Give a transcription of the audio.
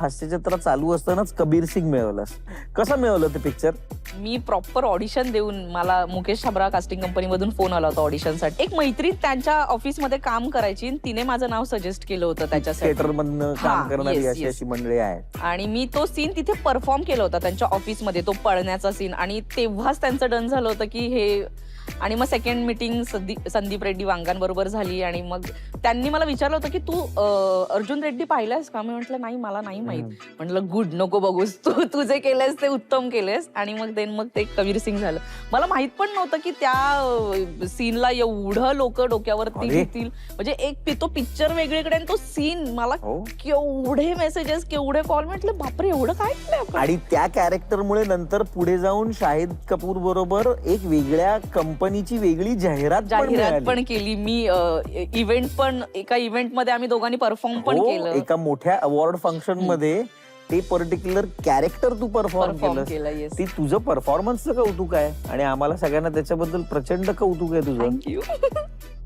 हास्यचित्र चालू असतानाच कबीर सिंग मिळवलंस कसं मिळवलं ते पिक्चर मी प्रॉपर ऑडिशन देऊन मला मुकेश छाबरा कास्टिंग कंपनीमधून फोन आला होता ऑडिशनसाठी एक मैत्रीण त्यांच्या ऑफिसमध्ये काम करायची आणि तिने माझं नाव सजेस्ट केलं होतं त्याच्यासाठी. थिएटर मधनं काम हा, करणारी yes, अशी yes. अशी मंडळी आहेत. आणि मी तो सीन तिथे परफॉर्म केला होता त्यांच्या ऑफिसमध्ये तो पळण्याचा सीन आणि तेव्हाच त्यांचं डन झालं होतं की हे आणि मग सेकंड मिटिंग संदीप रेड्डी वांगांबरोबर झाली आणि मग त्यांनी मला विचारलं होतं की तू अर्जुन रेड्डी पाहिलास का? मी म्हटलं नाही मला नाही माहीत. म्हटलं गुड नको बघूस. तू तू जे केलंस ते उत्तम केलेस आणि मग देन मग ते कबीर सिंग झालं. मला माहीत पण नव्हतं की त्या सीनला एवढं लोक डोक्यावरती. घेतील. म्हणजे एक तो पिक्चर वेगळीकडे आणि तो सीन मला हो. केवढे मेसेजेस केवढे कॉल म्हटलं बापरे एवढं काय आणि त्या कॅरेक्टरमुळे नंतर पुढे जाऊन शाहिद कपूर बरोबर एक वेगळ्या कंपनीची वेगळी जाहिरात पण जाहिरात मिळाली. पण केली. मी इव्हेंट पण एका इव्हेंटमध्ये आम्ही दोघांनी परफॉर्म पण हो, केलं. एका मोठ्या अवॉर्ड फंक्शनमध्ये ते पर्टिक्युलर कॅरेक्टर तू परफॉर्म परफॉर्म केलं केलं येस ती तुझं परफॉर्मन्सचं कौतुक आहे आणि आम्हाला सगळ्यांना त्याच्याबद्दल प्रचंड कौतुक आहे तुझं. थँक्यू